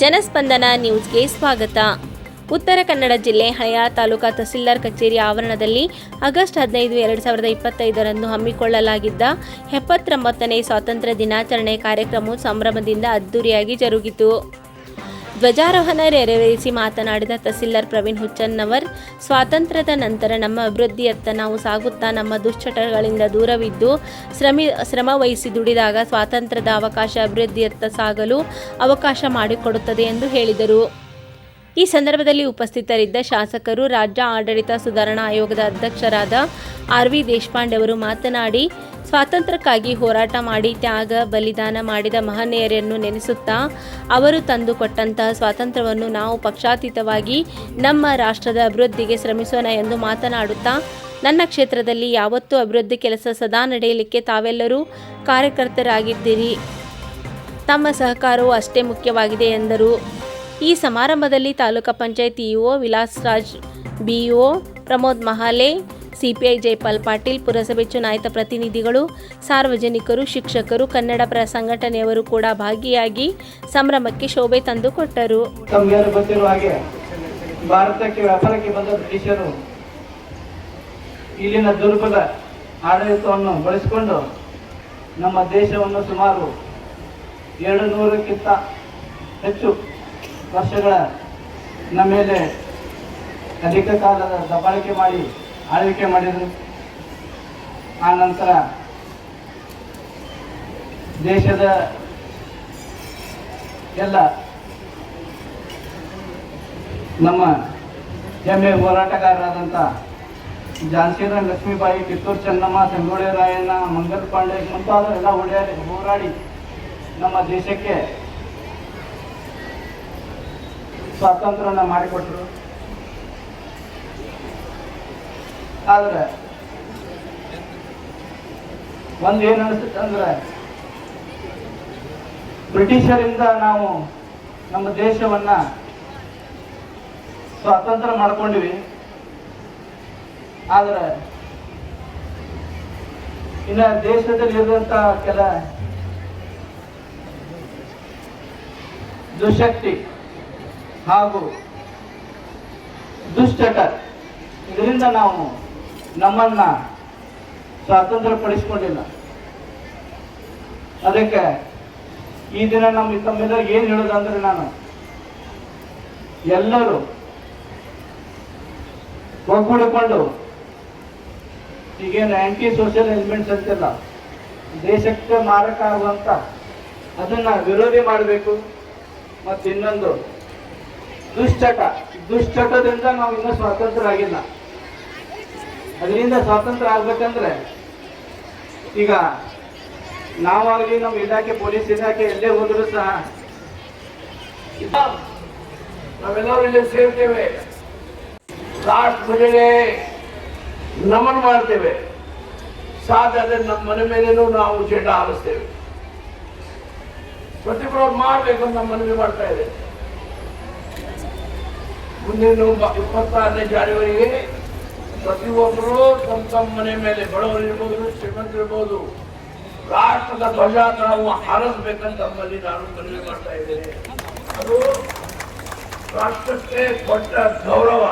ಜನಸ್ಪಂದನ ನ್ಯೂಸ್ಗೆ ಸ್ವಾಗತ. ಉತ್ತರ ಕನ್ನಡ ಜಿಲ್ಲೆ ಹಳೆಯ ತಾಲೂಕಾ ತಹಸೀಲ್ದಾರ್ ಕಚೇರಿ ಆವರಣದಲ್ಲಿ ಆಗಸ್ಟ್ ಹದಿನೈದು, ಎರಡು ಸಾವಿರದ ಇಪ್ಪತ್ತೈದರಂದು ಹಮ್ಮಿಕೊಳ್ಳಲಾಗಿದ್ದ ಎಪ್ಪತ್ತೊಂಬತ್ತನೇ ಸ್ವಾತಂತ್ರ್ಯ ದಿನಾಚರಣೆ ಕಾರ್ಯಕ್ರಮವು ಸಂಭ್ರಮದಿಂದ ಅದ್ದೂರಿಯಾಗಿ ಜರುಗಿತು. ಧ್ವಜಾರೋಹಣ ನೆರವೇರಿಸಿ ಮಾತನಾಡಿದ ತಹಸೀಲ್ದಾರ್ ಪ್ರವೀಣ್ ಹುಚ್ಚನ್ನವರ್, ಸ್ವಾತಂತ್ರ್ಯದ ನಂತರ ನಮ್ಮ ಅಭಿವೃದ್ಧಿಯತ್ತ ನಾವು ಸಾಗುತ್ತಾ ನಮ್ಮ ದುಶ್ಚಟಗಳಿಂದ ದೂರವಿದ್ದು, ಶ್ರಮಿ, ಶ್ರಮ ವಹಿಸಿ ದುಡಿದಾಗ ಸ್ವಾತಂತ್ರ್ಯದ ಅವಕಾಶ ಅಭಿವೃದ್ಧಿಯತ್ತ ಸಾಗಲು ಅವಕಾಶ ಮಾಡಿಕೊಡುತ್ತದೆ ಎಂದು ಹೇಳಿದರು. ಈ ಸಂದರ್ಭದಲ್ಲಿ ಉಪಸ್ಥಿತರಿದ್ದ ಶಾಸಕರು ರಾಜ್ಯ ಆಡಳಿತ ಸುಧಾರಣಾ ಆಯೋಗದ ಅಧ್ಯಕ್ಷರಾದ ಆರ್ ವಿ ದೇಶಪಾಂಡೆ ಅವರು ಮಾತನಾಡಿ, ಸ್ವಾತಂತ್ರ್ಯಕ್ಕಾಗಿ ಹೋರಾಟ ಮಾಡಿ ತ್ಯಾಗ, ಬಲಿದಾನ ಮಾಡಿದ ಮಹನೀಯರನ್ನು ನೆನೆಸುತ್ತಾ, ಅವರು ತಂದು ಕೊಟ್ಟಂತಹ ಸ್ವಾತಂತ್ರ್ಯವನ್ನು ನಾವು ಪಕ್ಷಾತೀತವಾಗಿ ನಮ್ಮ ರಾಷ್ಟ್ರದ ಅಭಿವೃದ್ಧಿಗೆ ಶ್ರಮಿಸೋಣ ಎಂದು ಮಾತನಾಡುತ್ತಾ, ನನ್ನ ಕ್ಷೇತ್ರದಲ್ಲಿ ಯಾವತ್ತೂ ಅಭಿವೃದ್ಧಿ ಕೆಲಸ ಸದಾ ನಡೆಯಲಿಕ್ಕೆ ತಾವೆಲ್ಲರೂ ಕಾರ್ಯಕರ್ತರಾಗಿದ್ದೀರಿ. ತಮ್ಮ ಸಹಕಾರವು ಅಷ್ಟೇ ಮುಖ್ಯವಾಗಿದೆ ಎಂದರು. ಈ ಸಮಾರಂಭದಲ್ಲಿ taluka panchayat EO Vilas Raj BEO Pramod Mahale CPI Jaipal Patil, ಪುರಸಭೆ ಚುನಾಯಿತ ಪ್ರತಿನಿಧಿಗಳು, ಸಾರ್ವಜನಿಕರು, ಶಿಕ್ಷಕರು ಕನ್ನಡ ಪರ ಸಂಘಟನೆಯವರು ಕೂಡ ಭಾಗಿಯಾಗಿ ಸಂಭ್ರಮಕ್ಕೆ ಶೋಭೆ ತಂದುಕೊಟ್ಟರು. ಕೊಟ್ಟರು ಗೊತ್ತಿರುವ ಹಾಗೆ ಭಾರತಕ್ಕೆ ವ್ಯಾಪಾರಕ್ಕೆ ಬಂದ ಬ್ರಿಟಿಷರು ಇಲ್ಲಿನ ದುರ್ಬಲ ಆಡಳಿತವನ್ನು ಬಳಸಿಕೊಂಡು ನಮ್ಮ ದೇಶವನ್ನು ಸುಮಾರು ಎರಡು ನೂರಕ್ಕಿಂತ ಹೆಚ್ಚು ವರ್ಷಗಳ ನಮ್ಮ ಮೇಲೆ ಅಧಿಕ ಕಾಲದ ದಬ್ಬಾಳಿಕೆ ಮಾಡಿ ಆಳ್ವಿಕೆ ಮಾಡಿದರು. ಆ ನಂತರ ದೇಶದ ಎಲ್ಲ ನಮ್ಮ ಹೆಮ್ಮೆ ಹೋರಾಟಗಾರರಾದಂಥ ಝಾನ್ಸಿರಾಣಿ ಲಕ್ಷ್ಮೀಬಾಯಿ, ಕಿತ್ತೂರು ಚೆನ್ನಮ್ಮ, ಸಂಗೊಳ್ಳಿ ರಾಯಣ್ಣ, ಮಂಗಲ್ ಪಾಂಡೆ ಮುಂತಾದವರೆಲ್ಲ ಓಡಾಡಿ, ಹೋರಾಡಿ ನಮ್ಮ ದೇಶಕ್ಕೆ ಸ್ವಾತಂತ್ರ್ಯನ ಮಾಡಿಕೊಟ್ರು. ಆದರೆ ಒಂದು ಏನು ಅನಿಸುತ್ತೆ ಅಂದ್ರೆ ಬ್ರಿಟಿಷರಿಂದ ನಾವು ನಮ್ಮ ದೇಶವನ್ನ ಸ್ವಾತಂತ್ರ್ಯ ಮಾಡ್ಕೊಂಡಿವಿ. ಆದ್ರೆ ಇನ್ನ ದೇಶದಲ್ಲಿರುವಂತ ಕೆಲ ದುಶಕ್ತಿ ಹಾಗೂ ದುಶ್ಚಟ ಇದರಿಂದ ನಾವು ನಮ್ಮನ್ನ ಸ್ವಾತಂತ್ರ್ಯ ಪಡಿಸ್ಕೊಂಡಿಲ್ಲ ಅದಕ್ಕೆ ಈ ದಿನ ನಮ್ಮ ತಮ್ಮೆಲ್ಲ ಏನು ಹೇಳೋದಂದ್ರೆ ನಾನು, ಎಲ್ಲರೂ ಒಗ್ಗೂಡಿಕೊಂಡು, ಈಗೇನು ಆಂಟಿ ಸೋಷಿಯಲ್ ಎಲಿಮೆಂಟ್ಸ್ ಅಂತಿಲ್ಲ, ದೇಶಕ್ಕೆ ಮಾರಕ ಆಗುವಂತ ಅದನ್ನ ವಿರೋಧಿ ಮಾಡಬೇಕು. ಮತ್ತು ಇನ್ನೊಂದು ದುಶ್ಚಟ, ದುಶ್ಚಟದಿಂದ ನಾವು ಇನ್ನೂ ಸ್ವಾತಂತ್ರ್ಯ ಆಗಿಲ್ಲ. ಅದರಿಂದ ಸ್ವಾತಂತ್ರ್ಯ ಆಗ್ಬೇಕಂದ್ರೆ ಈಗ ನಾವಾಗಲಿ ನಮ್ಮ ಇಲಾಖೆ, ಪೊಲೀಸ್ ಇಲಾಖೆ ಎಲ್ಲೇ ಹೋದರೂ ಸಹ ನಾವೆಲ್ಲರೂ ಇಲ್ಲಿ ಸೇರ್ತೇವೆ. ರಾಷ್ಟ್ರಗಳಿಗೆ ನಮನ್ ಮಾಡ್ತೇವೆ. ಸಾಧ್ಯ ನಮ್ಮ ಮನೆ ಮೇಲೇನೂ ನಾವು ಚೇಟ ಹಾರಿಸ್ತೇವೆ. ಪ್ರತಿಭಟನೆ ಮಾಡಬೇಕು ನಮ್ಮ ಮನವಿ ಮಾಡ್ತಾ ಇದೆ. ಮುಂದಿನ ಇಪ್ಪತ್ತಾರನೇ ಜಾನ್ವರಿಗೆ ಪ್ರತಿಯೊಬ್ಬರು ತಮ್ಮ ತಮ್ಮ ಮನೆ ಮೇಲೆ ಬಡವರು ಇರ್ಬೋದು ಶ್ರೀಮಂತರಿರ್ಬೋದು, ರಾಷ್ಟ್ರದ ಧ್ವಜ ನಾವು ಹಾರಿಸ್ಬೇಕಂತ ನಮ್ಮಲ್ಲಿ ನಾನು ಮನವಿ ಮಾಡ್ತಾ ಇದ್ದೇನೆ. ಅದು ರಾಷ್ಟ್ರಕ್ಕೆ ಕೊಟ್ಟ ಗೌರವ.